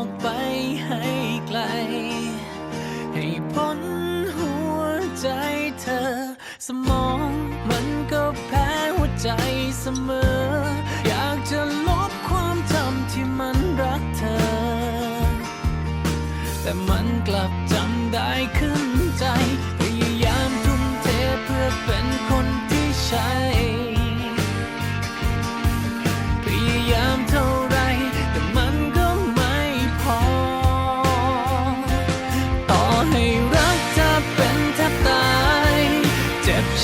ออกไปให้ไกล ให้พ้นหัวใจเธอ สมองมันก็แพ้หัวใจเสมอ อยากจะลบความจำที่มันรักเธอ แต่มันกลับจำได้ขึ้นใจ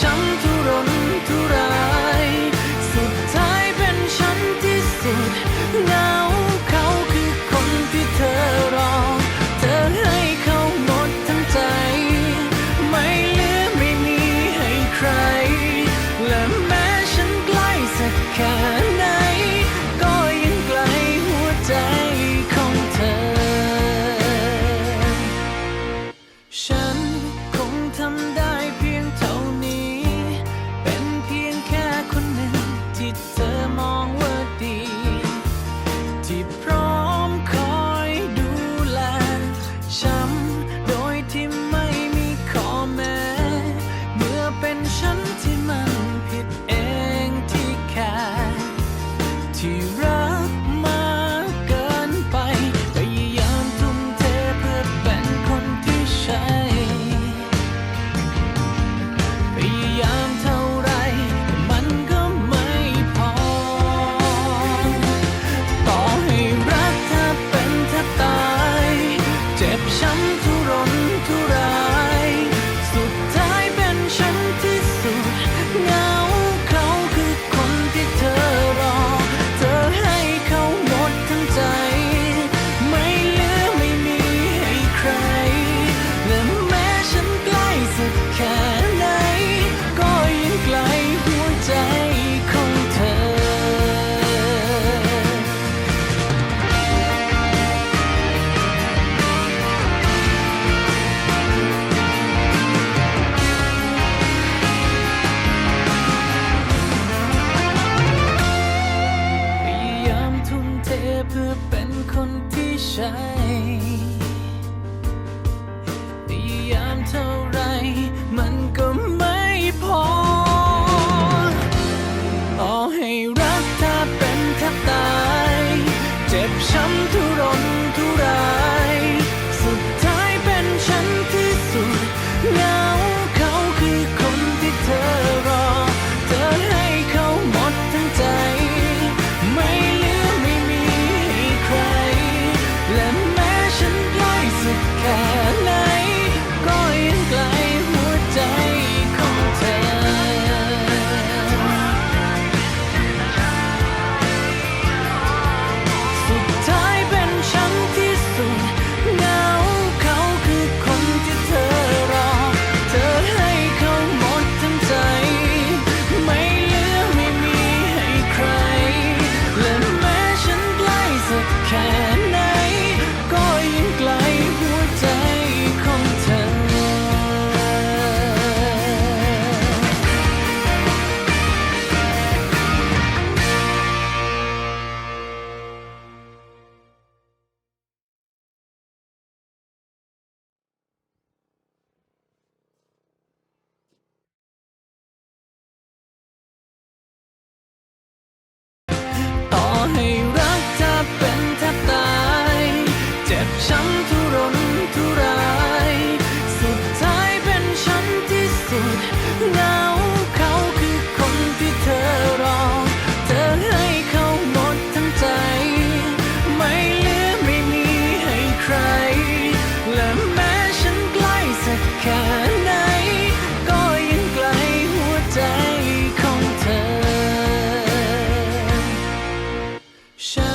ช้ำทุรนทุราย สุดท้ายเป็นฉันที่สุดเงาเขาคือคนที่เธอรอ เธอให้เขาหมดทั้งใจ ไม่เหลือไม่มีให้ใคร และแม้ฉันใกล้สักแค่ไหน ก็ยังไกลหัวใจของเธอ ฉันคงทำได้ ช้ำทุรนทุรายสุดท้ายเป็นฉันที่สุดเงาเขาคือคนที่เธอรอ เธอให้เขาหมดทั้งใจ ไม่เหลือไม่มีใคร และแม้ฉันใกล้สุดแค่ Shine